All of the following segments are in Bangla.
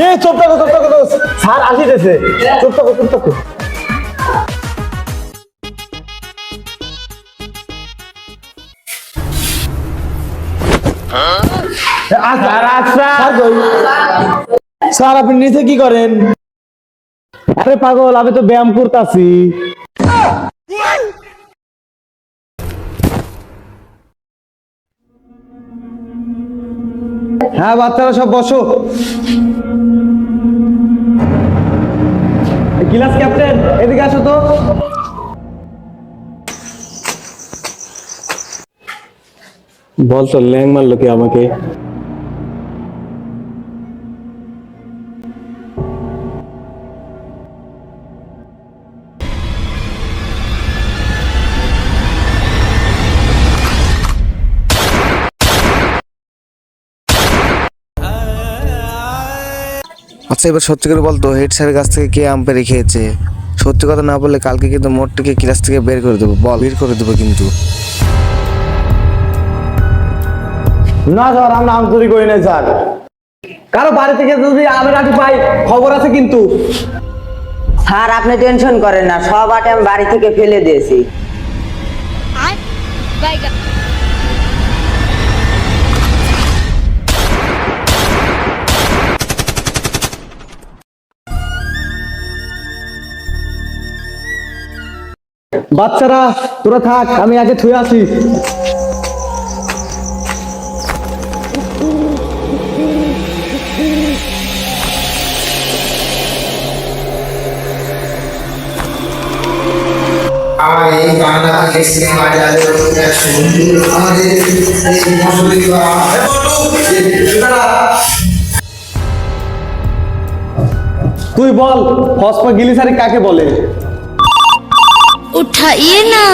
এ চুপ থাকো চুপ থাকো স্যার আসিতেছে। চুপ থাকো চুপ থাকো। স্যার আচ্ছা স্যার আপনি নিচে কি করেন? আরে পাগল আমি তো ব্যায়াম করতেছি। হ্যাঁ বাচ্চারা সব বসো। গিলাস ক্যাপ্টেন এদিকে আসো তো। বল তো ল্যাং মারলো কি আমাকে আচ্ছা এবার সত্যি করে বলতো হেড স্যারের কাছ থেকে কে আম্পায়ারি খেয়েছে? সত্যি কথা না বললে কালকে কিন্তু মোটটিকে ক্লাস থেকে বের করে দেবো বল। বের করে দেবো কিন্তু। না স্যার আমরা আম চুরি করি নাই স্যার। কারও বাড়ি থেকে যদি আমের আটি পাই খবর আছে কিন্তু। স্যার আপনি টেনশন করেন না সব আটে আমি বাড়ি থেকে ফেলে দিয়েছি। I বাচ্চারা তোরা থাক আমি আগে থুয়ে আসি। তুই বল ফসফা গিলিসারি কাকে বলে? उठाइए ना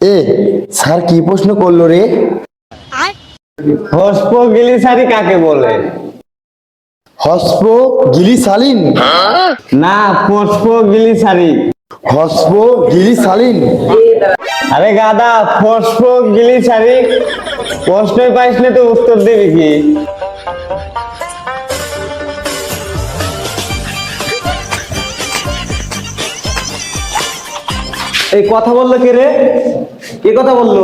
এ স্যার কি প্রশ্ন করলো রে I হস্প গিলিসারি কাকে বলে হস্প গিলিসালিন না পুষ্প গিলিসারি হস্প গিলিসালিন আরে গাদা ফসফ গিলিসারি প্রশ্নই পাইস না তো উত্তর দিবি কি এই কথা বলল কে রে? কে কথা বলল?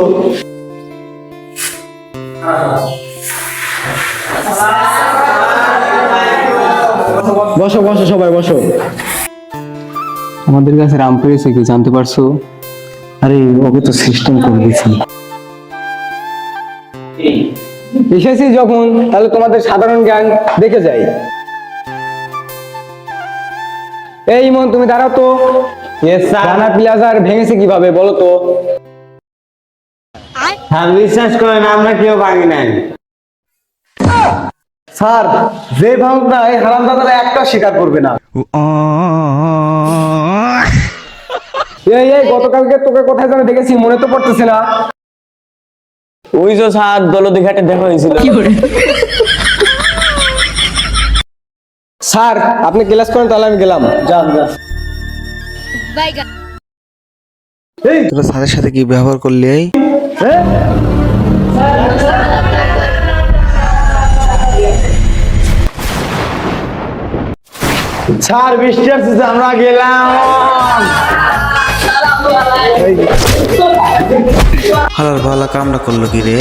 বসো বসো সবাই, বসো। আমাদের কাছে রাম পেয়েছে কি, জানতে পারছ? আরে, ওকে তো সিস্টেম করে দিয়েছি। এসেছি যখন তাহলে তোমাদের সাধারণ জ্ঞান দেখে যাই। এই ইমন তুমি দাঁড়াও তো। রানা প্লাজার ভেঙেছে কীভাবে বলো তো। বিশ্বাস করেন আমরা কেউ ভাঙি নাই। স্যার যে ভাঙুক না এই হারাম দাদারা একটা স্বীকার করবে না। এই এই গতকালকে তোকে কোথায় যেন দেখেছি মনে তো পড়তেছে না। ওই যে সাত দলদি ঘাটে দেখা হয়েছিল। স্যার আপনি ক্লাস করেন তাহলে আমি গেলাম। যান যান। তোরা স্যারের সাথে কি ব্যবহার করলি স্যার বৃষ্টি আসছে আমরা গেলাম। হালার ভালা কামড়া করল কি রে?